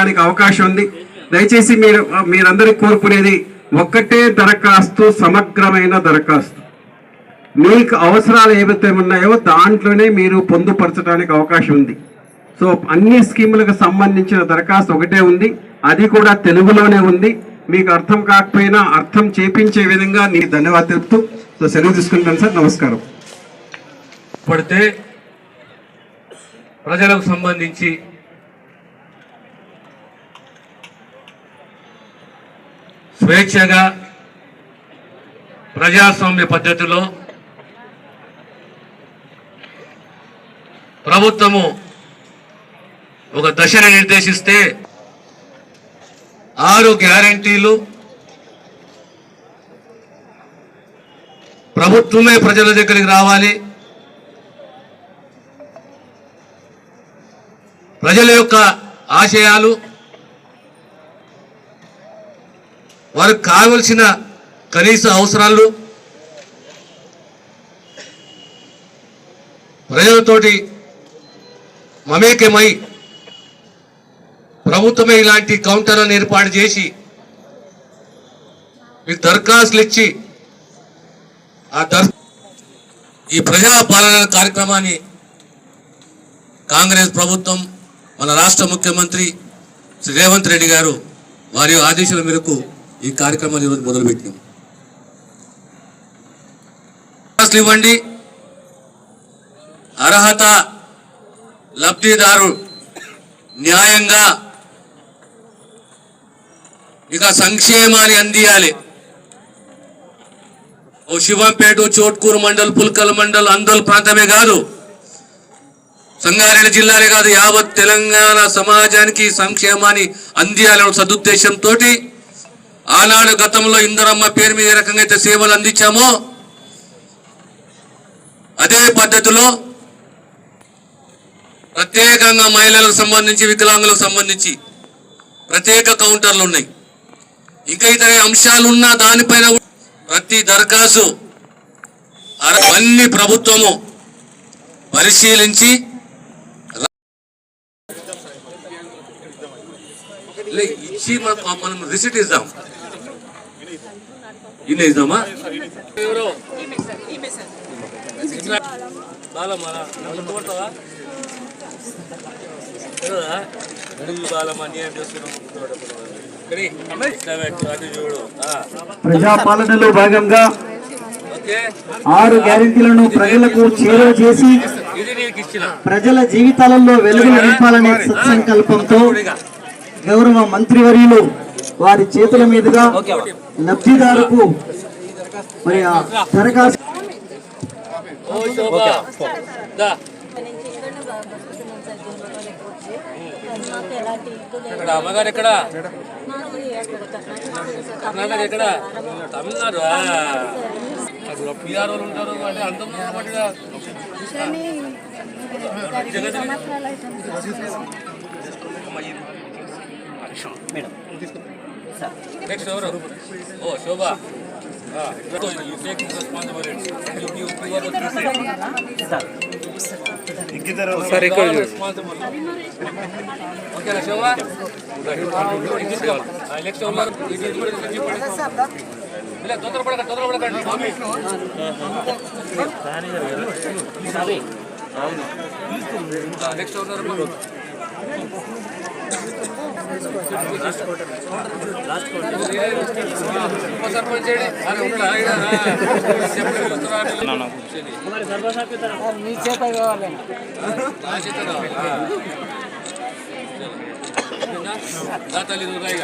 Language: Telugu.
పొందడానికి అవకాశం ఉంది. దయచేసి మీరు మీరందరికీ కోరుకునేది ఒక్కటే దరఖాస్తు సమగ్రమైన దరఖాస్తు. మీకు అవసరాలు ఏవైతే ఉన్నాయో దాంట్లోనే మీరు పొందుపరచడానికి అవకాశం ఉంది. సో అన్ని స్కీములకు సంబంధించిన దరఖాస్తు ఒకటే ఉంది. అది కూడా తెలుగులోనే ఉంది. మీకు అర్థం కాకపోయినా అర్థం చేపించే విధంగా నీ ధన్యవాదాలు తెలుపుతూ సో సెలవు తీసుకుంటాను సార్. నమస్కారం. పడితే ప్రజలకు సంబంధించి స్వేచ్ఛగా ప్రజాస్వామ్య పద్ధతిలో ప్రభుత్వము ఒక దశను నిర్దేశిస్తే ఆరు గ్యారంటీలు ప్రభుత్వమే ప్రజల దగ్గరికి రావాలి. ప్రజల యొక్క ఆశయాలు వారికి కావలసిన కనీస అవసరాలు ప్రజలతోటి మమేకమై ప్రభుత్వమే ఇలాంటి కౌంటర్లను ఏర్పాటు చేసి మీకు దరఖాస్తులు ఇచ్చి ఆ దర్ ఈ ప్రజా పాలన కార్యక్రమాన్ని కాంగ్రెస్ ప్రభుత్వం మన రాష్ట్ర ముఖ్యమంత్రి శ్రీ రేవంత్ రెడ్డి గారు వారి ఆదేశాల మేరకు ఈ కార్యక్రమాన్ని ఈరోజు మొదలుపెట్టినాం. ఇవ్వండి. అర్హత లబ్ధిదారు న్యాయంగా ఇక సంక్షేమాన్ని అందియాలి. ఓ శివంపేట చోట్కూరు మండల్ పుల్కల్ మండల్ అందోల్ ప్రాంతమే కాదు సంగారెడ్డి జిల్లాలే కాదు యావత్ తెలంగాణ సమాజానికి సంక్షేమాన్ని అందియాలనే సదుద్దేశంతో ఆనాడు గతంలో ఇందరమ్మ పేరు మీద ఏ రకంగా అయితే సేవలు అందించామో అదే పద్ధతిలో ప్రత్యేకంగా మహిళలకు సంబంధించి వికలాంగులకు సంబంధించి ప్రత్యేక కౌంటర్లు ఉన్నాయి. ఇంకా ఇతర అంశాలు ఉన్న దానిపైన ప్రతి దరఖాస్తు అన్ని ప్రభుత్వము పరిశీలించి లే, ఇచ్చి మనం మనం రిసిట్ ఇద్దాం ఇన్ని ఇద్దామా ప్రజాపాలనలో భాగంగా ఆరు గ్యారెంటీలను ప్రజలకు చేరువ చేసి ప్రజల జీవితాలలో వెలుగులు నింపాలనే సత్సంకల్పంతో గౌరవ మంత్రివర్యులు వారి చేతుల మీదుగా లబ్ధిదారుకు మరి దరఖాస్తు ఇక్కడ అమ్మగారు కర్ణాటక తమిళనాడు అక్కడ పిఆర్ వాళ్ళు ఉంటారు అంటే అంత నెక్స్ట్ ఎవరు? ఓ శోభా. సార్. ఇక్కడ. ఓకేనా శోభా? నెక్స్ట్ ఉప సర్పంచ్ ఏడి? అరే ఉన్నాడా? ఈడ? ఆ. చెప్పండి, ఉత్తరాలు. నా చేత కావాలా? దా తల్లి నువ్వు రా ఇక.